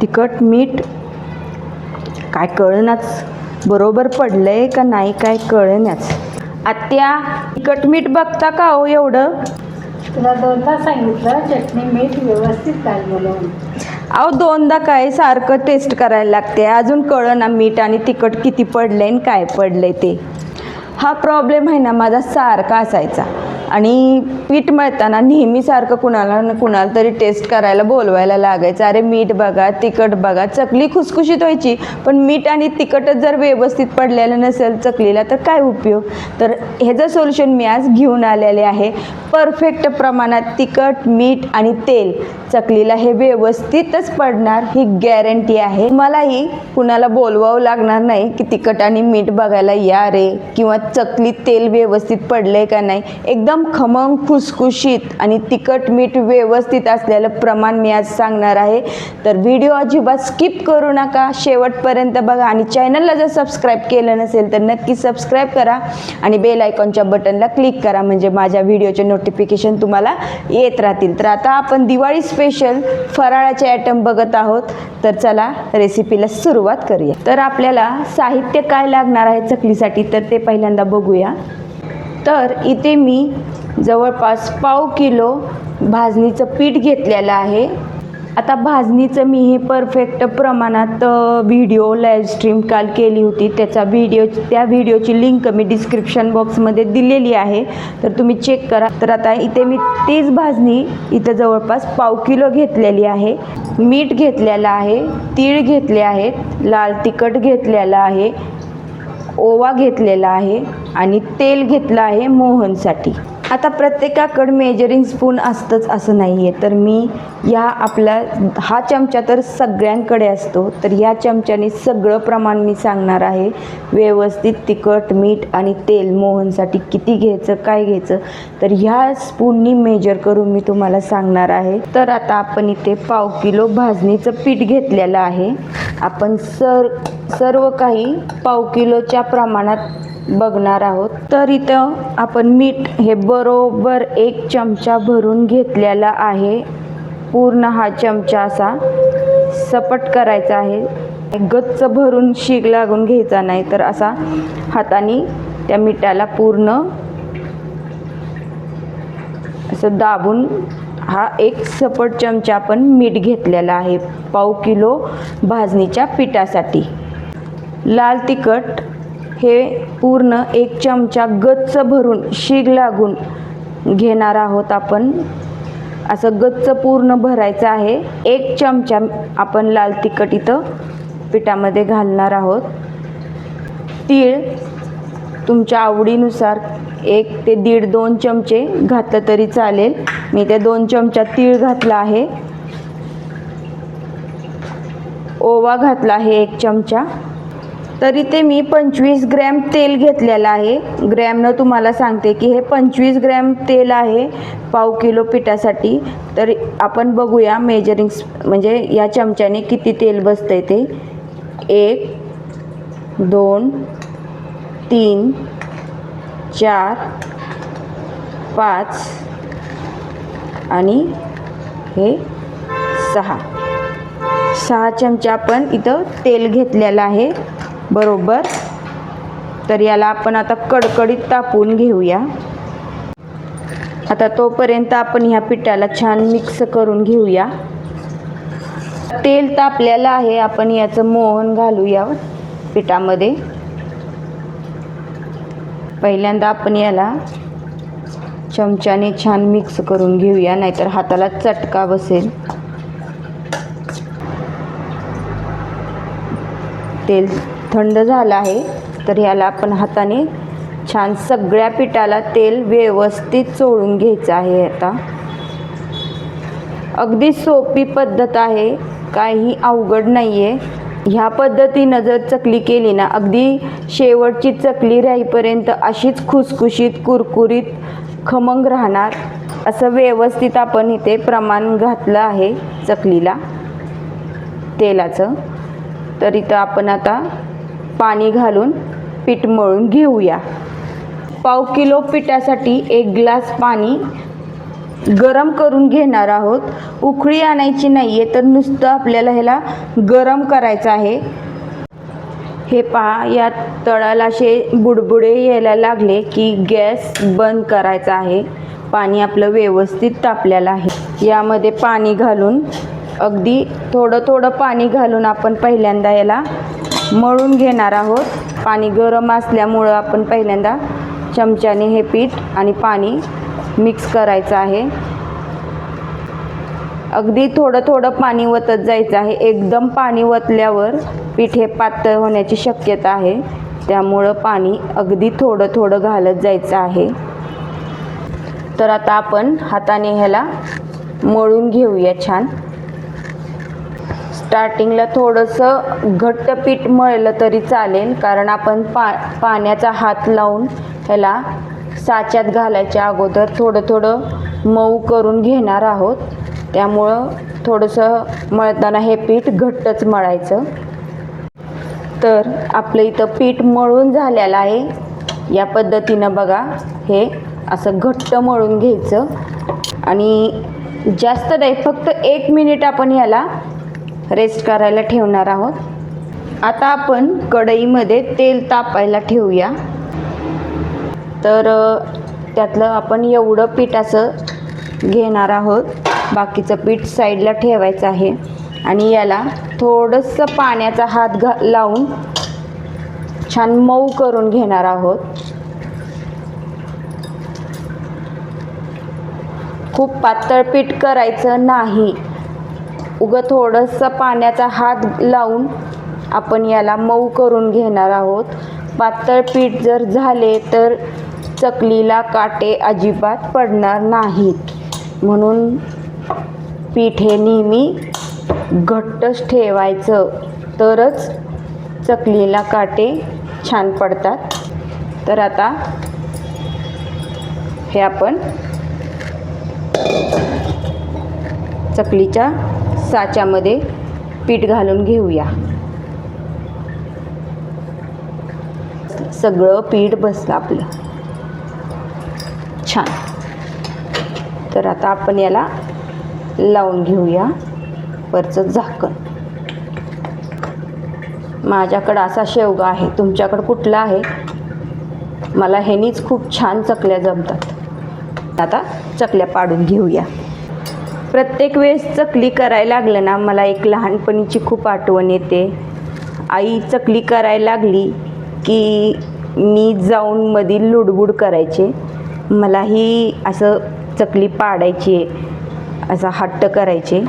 तिखट मीठ काय कळनाच. बरोबर पडलंय का नाही काय कळनाच. आत्या तिखट मीठ बघता का हो एवढं? तुला दोनदा सांगितलं चटणी मीठ व्यवस्थित म्हणून अहो दोनदा काय सारखं टेस्ट करायला लागते. अजून कळना मीठ आणि तिखट किती पडलंय आणि काय पडलंय ते. हा प्रॉब्लेम आहे ना माझा सारखा असायचा. आणि पीठ मळताना नेहमीसारखं कुणाला कुणाला तरी टेस्ट करायला बोलवायला लागायचं. अरे मीठ बघा तिखट बघा. चकली खुसखुशीत व्हायची पण मीठ आणि तिखटच जर व्यवस्थित पडलेलं नसेल चकलीला तर काय उपयोग? तर ह्याचं सोल्युशन मी आज घेऊन आलेले आहे. परफेक्ट प्रमाणात तिखट मीठ आणि तेल. चकलीला हे व्यवस्थितच पडणार ही गॅरंटी आहे. मलाही कुणाला बोलवावं लागणार नाही की तिखट आणि मीठ बघायला या रे किंवा चकलीत तेल व्यवस्थित पडलंय का नाही. एकदम खमंग खुसखुशीत आणि तिखट मीठ व्यवस्थित असलेलं प्रमाण मी आज सांगणार आहे. तर व्हिडिओ अजिबात स्किप करू नका. शेवटपर्यंत बघा आणि चॅनलला जर सबस्क्राईब केलं नसेल तर नक्की सबस्क्राईब करा आणि बेल आयकॉनच्या बटनला क्लिक करा म्हणजे माझ्या व्हिडिओचे नोटिफिकेशन तुम्हाला येत राहतील. तर आता आपण दिवाळी स्पेशल फराळाचे आयटम बघत आहोत. तर चला रेसिपीला सुरुवात करूया. तर आपल्याला साहित्य काय लागणार आहे चकलीसाठी तर ते पहिल्यांदा बघूया. तर इथे मी जवळपास पाव किलो भाजणीचं पीठ घेतलेलं आहे. आता भाजणीचं मी हे परफेक्ट प्रमाणात व्हिडिओ लाईव्ह स्ट्रीम काल केली होती. त्याचा व्हिडिओ त्या व्हिडिओची लिंक मी डिस्क्रिप्शन बॉक्समध्ये दिलेली आहे. तर तुम्ही चेक करा. तर आता इथे मी तीच भाजणी इथं जवळपास पाव किलो घेतलेली आहे. मीठ घेतलेलं आहे तीळ घेतले आहेत लाल तिखट घेतलेलं आहे ओवा घेतलेला आहे आणि तेल घेतलं आहे मोहनसाठी. आता प्रत्येकाकडं मेजरिंग स्पून असतंच असं नाही आहे तर मी या आपला हा चमचा तर सगळ्यांकडे असतो. तर या चमच्याने सगळं प्रमाण मी सांगणार आहे. व्यवस्थित तिखट मीठ आणि तेल मोहनसाठी किती घ्यायचं काय घ्यायचं तर ह्या स्पूननी मेजर करून मी तुम्हाला सांगणार आहे. तर आता आपण इथे पाव किलो भाजणीचं पीठ घेतलेलं आहे. आपण सर सर्व काही पाव किलोच्या प्रमाणात बघणार आहोत. तर इथं आपण मीठ हे बरोबर एक चमचा भरून घेतलेला आहे. पूर्ण हा चमचा असा सपट करायचा आहे. गच्च भरून शीग लागून घ्यायचा नाही तर असा हाताने त्या मिठाला पूर्ण असं दाबून हा एक सपट चमचा आपण मीठ घेतलेला आहे. पाव किलो भाजणीच्या पिठासाठी. लाल तिखट हे पूर्ण एक चमचा गच्च भरून शीग लागून घेणार आहोत आपण. असं गच्च पूर्ण भरायचं आहे. एक चमचा आपण लाल तिखट इथं पिठामध्ये घालणार आहोत. तीळ तुमच्या आवडीनुसार एक ते दीड दोन चमचे घातलं तरी चालेल. मी ते दोन चमचा तीळ घातला आहे. ओवा घातला आहे एक चमचा. तर इथे मी पंचवीस ग्रॅम तेल घेतलेलं आहे. ग्रॅमनं तुम्हाला सांगते की हे पंचवीस ग्रॅम तेल आहे पाव किलो पिठासाठी. तर आपण बघूया मेजरिंग म्हणजे या चमच्याने किती तेल बसतंय ते. एक दोन तीन चार पाच आणि हे सहा. सहा चमचा आपण इथं तेल घेतलेलं आहे. बरोबर? तर याला आपण आता कडकडीत तापून घेऊया. आता तोपर्यंत आपण ह्या पिठाला छान मिक्स करून घेऊया. तेल तापलेलं आहे आपण याचं मोहन घालूया पिठामध्ये. पहिल्यांदा आपण याला चमच्याने छान मिक्स करून घेऊया नाहीतर हाताला चटका बसेल. तेल थंड झालं आहे तर ह्याला आपण हाताने छान सगळ्या पिठाला तेल व्यवस्थित चोळून घ्यायचं आहे आता. अगदी सोपी पद्धत आहे काही अवघड नाही आहे ह्या पद्धतीनं जर चकली केली ना अगदी शेवटची चकली राहीपर्यंत अशीच खुसखुशीत कुरकुरीत खमंग राहणार असं व्यवस्थित आपण इथे प्रमाण घातलं आहे चकलीला तेलाचं. तर इथं आपण आता पाणी घालून पीठ मळून घेऊया. पाव किलो पिठासाठी एक ग्लास पाणी गरम करून घेणार आहोत. उकळी आणायची नाही आहे तर नुसतं आपल्याला ह्याला गरम करायचं आहे. हे पहा या तळाला असे बुडबुडे यायला लागले की गॅस बंद करायचा आहे. पाणी आपलं व्यवस्थित तापलेलं आहे. यामध्ये पाणी घालून अगदी थोडं थोडं पाणी घालून आपण पहिल्यांदा याला मळून घेणार आहोत. पाणी गरम असल्यामुळं आपण पहिल्यांदा चमच्याने हे पीठ आणि पाणी मिक्स करायचं आहे. अगदी थोडं थोडं पाणी वतत जायचं आहे. एकदम पाणी वतल्यावर पीठ हे पातळ होण्याची शक्यता आहे. त्यामुळं पाणी अगदी थोडं थोडं घालत जायचं आहे. तर आता आपण हाताने ह्याला मळून घेऊया छान. स्टार्टिंगला थोडंसं घट्ट पीठ मळलं तरी चालेल कारण आपण पा पाण्याचा हात लावून ह्याला साच्यात घालायच्या अगोदर थोडं थोडं मऊ करून घेणार आहोत. त्यामुळं थोडंसं मळताना हे पीठ घट्टच मळायचं. तर आपलं इथं पीठ मळून झालेलं आहे. या पद्धतीनं बघा हे असं घट्ट मळून घ्यायचं. आणि जास्त नाही फक्त एक मिनिट आपण ह्याला रेस्ट करायला ठेवणार आहोत. आता आपण कढईमध्ये तेल तापायला ठेवूया. तर त्यातलं आपण एवढं पीठ असं घेणार आहोत. बाकीचं पीठ साईडला ठेवायचं आहे. आणि याला थोडंसं पाण्याचा हात घा लावून छान मऊ करून घेणार आहोत. खूप पातळ पीठ करायचं नाही. उगं थोडंसं पाण्याचा हात लावून आपण याला मऊ करून घेणार आहोत. पातळ पीठ जर झाले तर चकलीला काटे अजिबात पडणार नाहीत. म्हणून पीठ हे नेहमी घट्टच ठेवायचं तरच चकलीला काटे छान पडतात. तर आता हे आपण चकलीच्या साच्यामध्ये पीठ घालून घेऊया. सगळं पीठ बसलं आपलं. छान. तर आता आपण याला लावून घेऊया. वरचं झाकण. माझ्याकडं असा शेवगा आहे. तुमच्याकडं कुठला आहे? मला ह्यानीच खूप छान चकल्या जमतात. आता चकल्या पाडून घेऊया. प्रत्येक वेळेस चकली करायला लागलं ना मला एक लहानपणीची खूप आठवण येते. आई चकली करायला लागली की मी जाऊन मधील लुडबुड करायचे. मलाही असं चकली पाडायची असा हट्ट करायचे.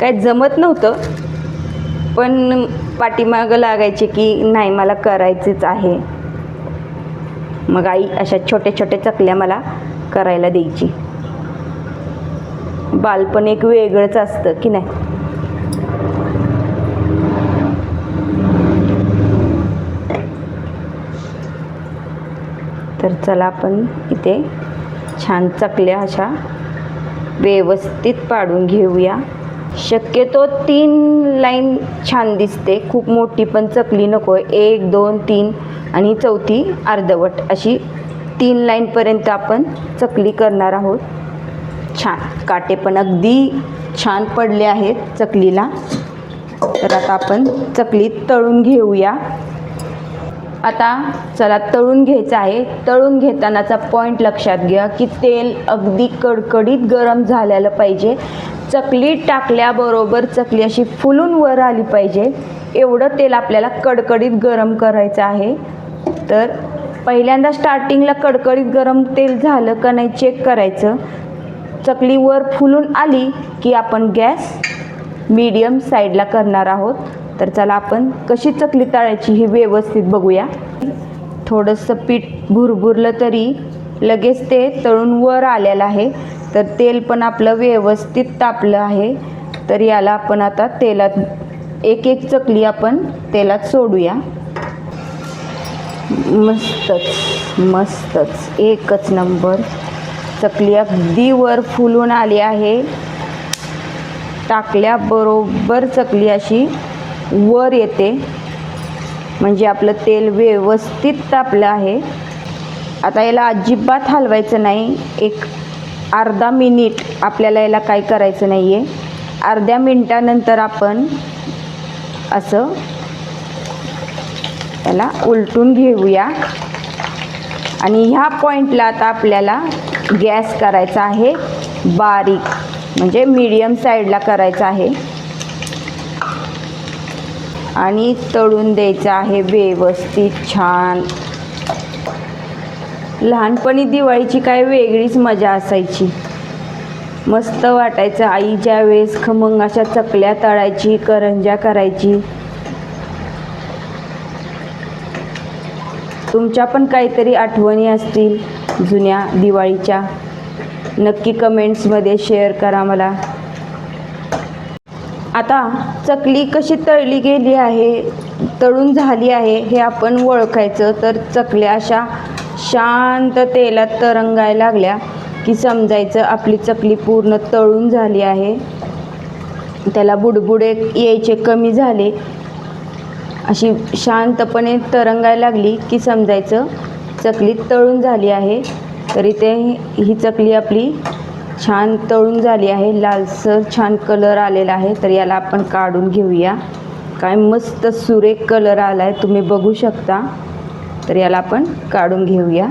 काय जमत नव्हतं पण पाठीमागं लागायचे की नाही मला करायचेच आहे. मग आई अशा छोट्या छोट्या चकल्या मला करायला द्यायची. बालपण एक वेगळंच असतं की नाही? तर चला आपण इथे छान चकल्या अशा व्यवस्थित पाडून घेऊया. शक्यतो तीन लाईन छान दिसते. खूप मोठी पण चकली नको आहे एक दोन तीन आणि चौथी अर्धवट अशी तीन लाईनपर्यंत आपण चकली करणार आहोत. छान. काटे पण अगदी छान पडले आहेत चकलीला. तर आता आपण चकली तळून घेऊया. आता चला तळून घ्यायचं आहे. तळून घेतानाचा पॉईंट लक्षात घ्या की तेल अगदी कडकडीत गरम झालेलं पाहिजे. चकली टाकल्याबरोबर चकली अशी फुलून वर आली पाहिजे. एवढं तेल आपल्याला कडकडीत गरम करायचं आहे. तर पहिल्यांदा स्टार्टिंगला कडकडीत गरम तेल झालं का नाही चेक करायचं. चकली वर फुलून आली की आपण गॅस मीडियम साईडला करणार आहोत. तर चला आपण कशी चकली तळायची ही व्यवस्थित बघूया. थोडंसं पीठ भुरभुरलं तरी लगेच ते तळून वर आलेलं आहे. तर तेल पण आपलं व्यवस्थित तापलं आहे. तर याला आपण आता तेलात एक एक चकली आपण तेलात सोडूया. मस्तच मस्तच. एकच नंबर. चकली अगदी वर फुलून आली आहे. टाकल्याबरोबर चकली अशी वर येते. म्हणजे आपलं तेल व्यवस्थित तापलं आहे. आता याला अजिबात हलवायचं नाही. एक अर्धा मिनिट आपल्याला याला काय करायचं नाही आहे अर्ध्या मिनटानंतर आपण असं त्याला उलटून घेऊया. आणि ह्या पॉईंटला आता आपल्याला गॅस करायचा आहे. बारीक म्हणजे मीडियम साईडला करायचा आहे. आणि तळून द्यायचं आहे व्यवस्थित छान. लहानपणी दिवाळीची काय वेगळीच मजा असायची. मस्त वाटायचं आई ज्या वेळेस खमंग अशा चकल्या तळायची करंजा करायची. तुमच्या पण काहीतरी आठवणी असतील. जुन्या दिवाळीच्या नक्की कमेंट्समध्ये शेअर करा मला. आता चकली कशी तळली गेली आहे तळून झाली आहे हे आपण ओळखायचं. तर चकल्या अशा शांत तेलात तरंगायला लागल्या की समजायचं आपली चकली पूर्ण तळून झाली आहे. त्याला बुडबुडे यायचे कमी झाले. अशी शांतपणे तरंगायला लागली की समजायचं चकली तळून झाली आहे. तरी ते ही चकली आपली छान तळून झाली आहे. लालसर छान कलर आलेला आहे. तर याला आपण काढून घेऊया. काय मस्त सुरेख कलर आला आहे तुम्ही बघू शकता. तर याला आपण काढून घेऊया.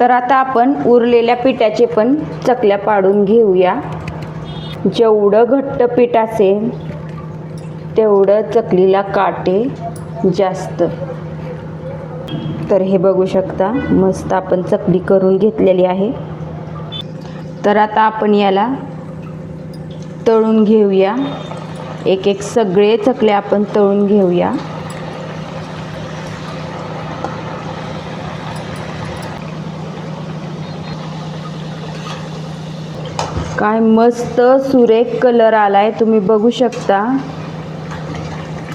तर आता आपण उरलेल्या पिठाचे पण चकल्या पाडून घेऊया. जेवढं घट्ट पीठ असेल तेवढं चकलीला काटे जास्त. तर हे बघू शकता मस्त आपण चकली करून घेतलेली आहे. तर आता आपण याला तळून घेऊया. एक एक सगळे चकले आपण तळून घेऊया. काय मस्त सुरेख कलर आलाय तुम्ही बघू शकता.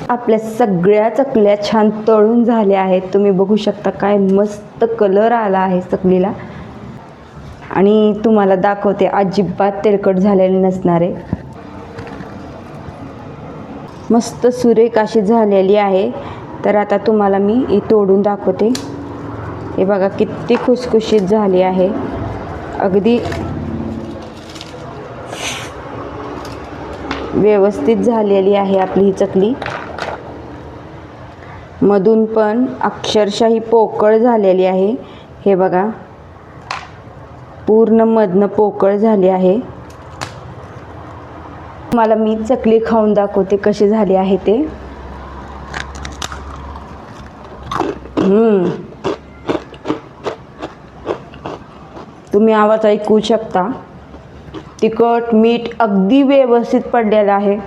आपल्या सगळ्या चकल्या छान तळून झाल्या आहेत. तुम्ही बघू शकता काय मस्त कलर आला आहे चकलीला. आणि तुम्हाला दाखवते अजिबात तेलकट झालेले नसणारे मस्त सुरेख अशी झालेली आहे. तर आता तुम्हाला मी ही तोडून दाखवते. हे बघा किती खुसखुशीत झाली आहे. अगदी व्यवस्थित झालेली आहे आपली ही चकली. मधून पण अक्षरशः ही पोकळ झालेली आहे. हे बघा. पूर्ण मधनं पोकळ झाली आहे. मला मी चकली खाऊन दाखवते कशी झाली आहे ते. तुम्ही आवाज ऐकू शकता. तिखट मीठ अगदी व्यवस्थित पडलेलं आहे.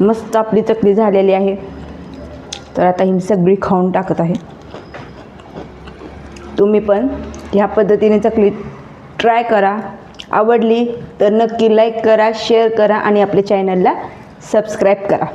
मस्त आपली चकली झालेली आहे. तर आता ही मी सगळी खाऊन टाकत आहे. तुम्ही पण ह्या पद्धतीने चकली ट्राय करा. आवडली तर नक्की लाईक करा शेअर करा आणि आपल्या चॅनलला सबस्क्राईब करा.